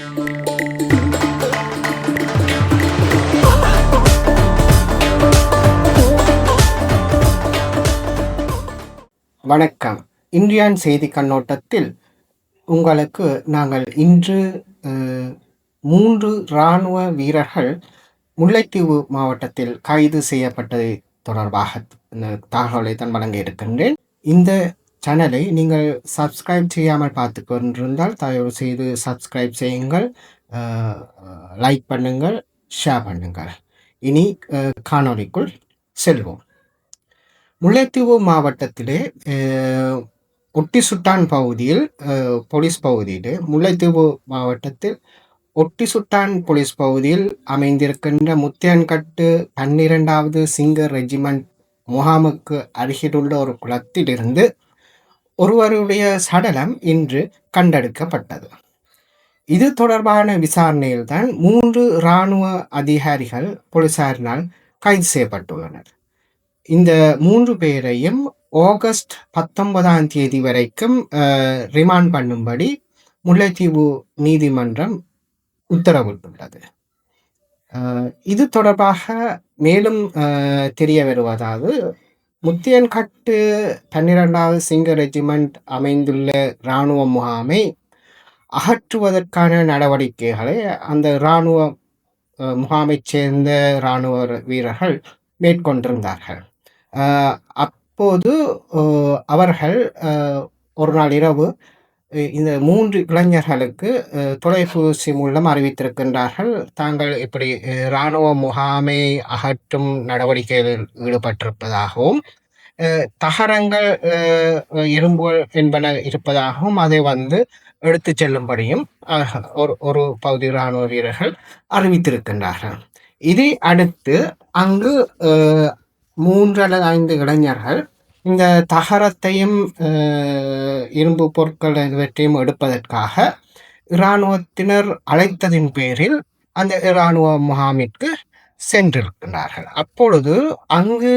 வணக்கம். இந்தியான் செய்தி கண்ணோட்டத்தில் உங்களுக்கு நாங்கள் இன்று மூன்று இராணுவ வீரர்கள் முல்லைத்தீவு மாவட்டத்தில் கைது செய்யப்பட்டது தொடர்பாக இந்த தகவலை தான் வழங்க இருக்கின்றேன். இந்த சேனலை நீங்கள் சப்ஸ்கிரைப் செய்யாமல் பார்த்து கொண்டிருந்தால் தயவு செய்து சப்ஸ்கிரைப் செய்யுங்கள். லைக் பண்ணுங்கள் ஷேர் பண்ணுங்கள். இனி காணொலிக்குள் காணொளிக்குள் செல்வோம். முல்லைத்தீவு மாவட்டத்திலே ஒட்டி சுட்டான் பகுதியில் போலீஸ் பகுதியிலே முல்லைத்தீவு மாவட்டத்தில் ஒட்டி சுட்டான் போலீஸ் பகுதியில் அமைந்திருக்கின்ற முத்தியன்கட்டு பன்னிரெண்டாவது சிங்கர் ரெஜிமெண்ட் முகாமுக்கு அருகிலுள்ள ஒரு குளத்திலிருந்து ஒருவருடைய சடலம் இன்று கண்டெடுக்கப்பட்டது. இது தொடர்பான விசாரணையில்தான் மூன்று இராணுவ அதிகாரிகள் போலீசாரினால் கைது செய்யப்பட்டுள்ளனர். இந்த மூன்று பேரையும் ஆகஸ்ட் பத்தொன்பதாம் தேதி வரைக்கும் ரிமாண்ட் பண்ணும்படி முல்லைத்தீவு நீதிமன்றம் உத்தரவிட்டுள்ளது. இது தொடர்பாக மேலும் தெரிய வருவதாவது முத்தியன்கட்டு பன்னிரெண்டாவது சிங்க ரெஜிமெண்ட் அமைந்துள்ள இராணுவ முகாமை அகற்றுவதற்கான நடவடிக்கைகளை அந்த இராணுவ முகாமைச் சேர்ந்த இராணுவ வீரர்கள் மேற்கொண்டிருந்தார்கள். அப்போது அவர்கள் ஒரு நாள் இரவு இந்த மூன்று இளைஞர்களுக்கு தொலைபூசி தொலைபேசி மூலம் அறிவித்திருக்கின்றார்கள். தாங்கள் இப்படி இராணுவ முகாமை அகற்றும் நடவடிக்கைகளில் ஈடுபட்டிருப்பதாகவும் தகரங்கள் இரும்புகள் என்பன இருப்பதாகவும் அதை வந்து எடுத்து செல்லும்படியும் ஒரு ஒரு பகுதி இராணுவ வீரர்கள் அறிவித்திருக்கின்றார்கள். இதை அடுத்து அங்கு மூன்று அல்லது ஐந்து இளைஞர்கள் இந்த தகரத்தையும் இரும்பு பொருட்கள் இவற்றையும் எடுப்பதற்காக இராணுவத்தினர் அழைத்ததின் பேரில் அந்த இராணுவ முகாமிற்கு சென்றிருக்கிறார்கள். அப்பொழுது அங்கு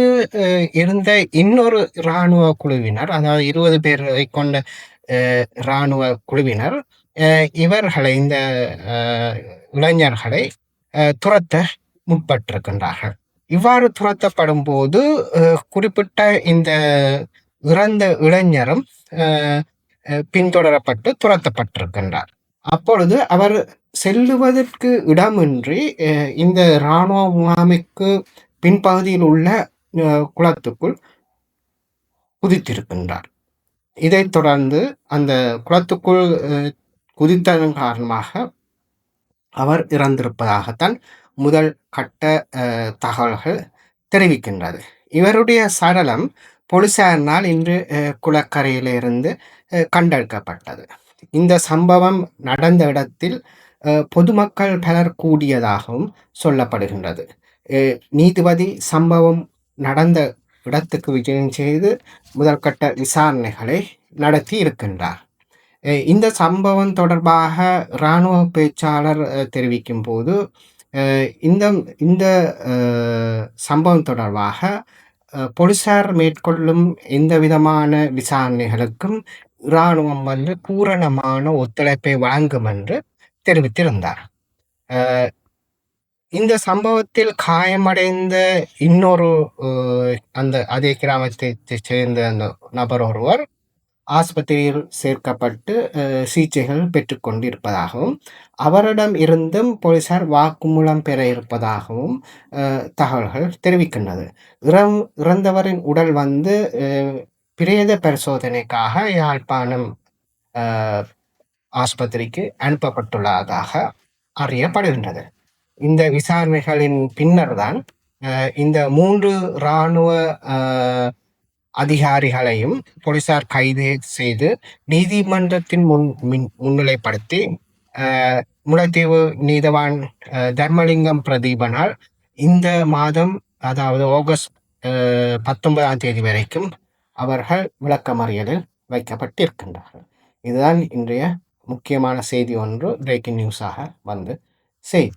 இருந்த இன்னொரு இராணுவ குழுவினர் அதாவது இருபது பேரை கொண்ட இராணுவ குழுவினர் இவர்களை இந்த இளைஞர்களை துரத்த முற்பட்டிருக்கின்றார்கள். இவ்வாறு துரத்தப்படும் போது குறிப்பிட்ட இந்த இறந்த இளைஞரும் பின்தொடரப்பட்டு துரத்தப்பட்டிருக்கின்றார். அப்பொழுது அவர் செல்லுவதற்கு இடமின்றி இந்த இராணுவ முகாமைக்கு பின்பகுதியில் உள்ள குளத்துக்குள் குதித்திருக்கின்றார். இதைத் தொடர்ந்து அந்த குளத்துக்குள் குதித்ததன் காரணமாக அவர் இறந்திருப்பதாகத்தான் முதல் கட்ட தகவல்கள் தெரிவிக்கின்றது. இவருடைய சடலம் போலீசாரினால் இன்று குளக்கரையிலிருந்து கண்டெடுக்கப்பட்டது. இந்த சம்பவம் நடந்த இடத்தில் பொதுமக்கள் பலர் கூடியதாகவும் சொல்லப்படுகின்றது. நீதிபதி சம்பவம் நடந்த இடத்துக்கு விஜயம் செய்து முதற்கட்ட விசாரணைகளை நடத்தி இருக்கின்றார். இந்த சம்பவம் தொடர்பாக இராணுவ பேச்சாளர் தெரிவிக்கும் போது இந்த இந்த சம்பவம் தொடர்பாக போலீசார் மேற்கொள்ளும் எந்த விதமான விசாரணைகளுக்கும் இராணுவம் வந்து பூரணமான ஒத்துழைப்பை வழங்கும் என்று தெரிவித்திருந்தார். இந்த சம்பவத்தில் காயமடைந்த இன்னொரு அந்த அதே கிராமத்தை சேர்ந்த அந்த நபர் ஒருவர் ஆஸ்பத்திரியில் சேர்க்கப்பட்டு சிகிச்சைகள் பெற்றுக்கொண்டு இருப்பதாகவும் அவரிடம் இருந்தும் போலீசார் வாக்குமூலம் பெற இருப்பதாகவும் தகவல்கள் தெரிவிக்கின்றது. இறம் இறந்தவரின் உடல் வந்து பிரேத பரிசோதனைக்காக யாழ்ப்பாணம் ஆஸ்பத்திரிக்கு அனுப்பப்பட்டுள்ளதாக அறியப்படுகின்றது. இந்த விசாரணைகளின் பின்னர் தான் இந்த மூன்று இராணுவ அதிகாரிகளையும் போலீசார் கைது செய்து நீதிமன்றத்தின் முன் மின் முன்னிலைப்படுத்தி முல்லைத்தீவு நீதவான் தர்மலிங்கம் பிரதீபனால் இந்த மாதம் அதாவது ஆகஸ்ட் பத்தொன்பதாம் தேதி வரைக்கும் அவர்கள் விளக்கமறியலில் வைக்கப்பட்டிருக்கின்றார்கள். இதுதான் இன்றைய முக்கியமான செய்தி ஒன்று பிரேக்கிங் நியூஸாக வந்து செய்தி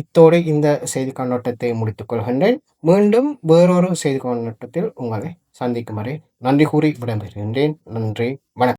இத்தோடு இந்த செய்தி கண்ணோட்டத்தை முடித்துக் கொள்கின்றேன். மீண்டும் வேறொரு செய்தி கண்ணோட்டத்தில் உங்களை சந்திக்கும் வரை நன்றி கூறி விடைபெறுகின்றேன். நன்றி வணக்கம்.